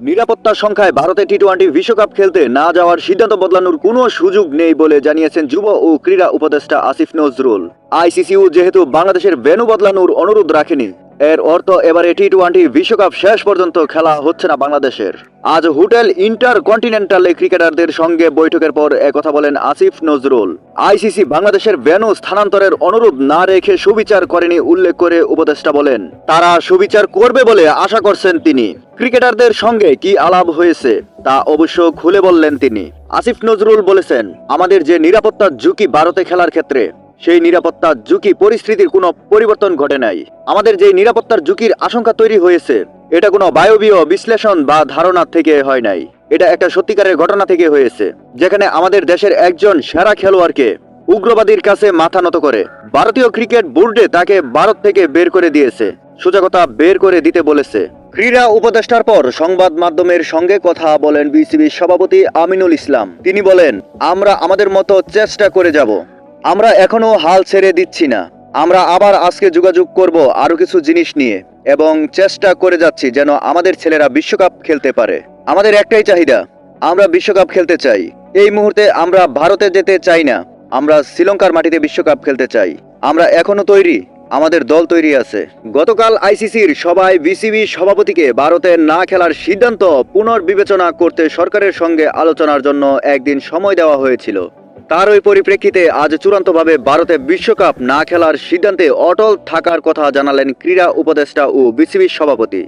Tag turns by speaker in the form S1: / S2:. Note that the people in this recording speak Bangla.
S1: নিরাপত্তার সংখ্যায় ভারতে টি টোয়েন্টি বিশ্বকাপ খেলতে না যাওয়ার সিদ্ধান্ত বদলানোর কোনো সুযোগ নেই বলে জানিয়েছেন যুব ও ক্রীড়া উপদেষ্টা আসিফ নজরুল। আইসিসিউ যেহেতু বাংলাদেশের ভেনু বদলানোর অনুরোধ রাখেনি এর অর্থ এবারে টি টোয়েন্টি বিশ্বকাপ শেষ পর্যন্ত খেলা হচ্ছে না বাংলাদেশের। আজ হোটেল ইন্টার কন্টিনেন্টালে ক্রিকেটারদের সঙ্গে বৈঠকের পর একথা বলেন আসিফ নজরুল। আইসিসি বাংলাদেশের ভেন্যু স্থানান্তরের অনুরোধ না রেখে সুবিচার করেনি উল্লেখ করে উপদেষ্টা বলেন। তারা সুবিচার করবে বলে আশা করছেন তিনি। ক্রিকেটারদের সঙ্গে কি আলাপ হয়েছে তা অবশ্য খুলে বললেন তিনি। আসিফ নজরুল বলেছেন, আমাদের যে নিরাপত্তার ঝুঁকি ভারতে খেলার ক্ষেত্রে সেই নিরাপত্তার ঝুঁকি পরিস্থিতির কোনো পরিবর্তন ঘটে নাই। আমাদের যে নিরাপত্তার ঝুঁকির আশঙ্কা তৈরি হয়েছে, এটা কোনো বায়বীয় বিশ্লেষণ বা ধারণা থেকে হয় নাই। এটা একটা সত্যিকারের ঘটনা থেকে হয়েছে, যেখানে আমাদের দেশের একজন সেরা খেলোয়াড়কে উগ্রবাদীর কাছে মাথা নত করে ভারতীয় ক্রিকেট বোর্ডে তাকে ভারত থেকে বের করে দিয়েছে সোজাকথা বের করে দিতে বলেছে। ক্রীড়া উপদেষ্টার পর সংবাদ মাধ্যমের সঙ্গে কথা বলেন বিসিবির সভাপতি আমিনুল ইসলাম। তিনি বলেন, আমরা আমাদের মতো চেষ্টা করে যাব। আমরা এখনও হাল ছেড়ে দিচ্ছি না। আমরা আবার আজকে যোগাযোগ করব আরও কিছু জিনিস নিয়ে এবং চেষ্টা করে যাচ্ছি যেন আমাদের ছেলেরা বিশ্বকাপ খেলতে পারে। আমাদের একটাই চাহিদা, আমরা বিশ্বকাপ খেলতে চাই। এই মুহূর্তে আমরা ভারতে যেতে চাই না, আমরা শ্রীলঙ্কার মাটিতে বিশ্বকাপ খেলতে চাই। আমরা এখনও তৈরি, আমাদের দল তৈরি আছে। গতকাল আইসিসির সভায় বিসিবি সভাপতিকে ভারতে না খেলার সিদ্ধান্ত পুনর্বিবেচনা করতে সরকারের সঙ্গে আলোচনার জন্য একদিন সময় দেওয়া হয়েছিল। তার ওই পরিপ্রেক্ষিতে আজ চূড়ান্তভাবে ভারতে বিশ্বকাপ না খেলার সিদ্ধান্তে অটল থাকার কথা জানালেন ক্রীড়া উপদেষ্টা ও বিসিবির সভাপতি।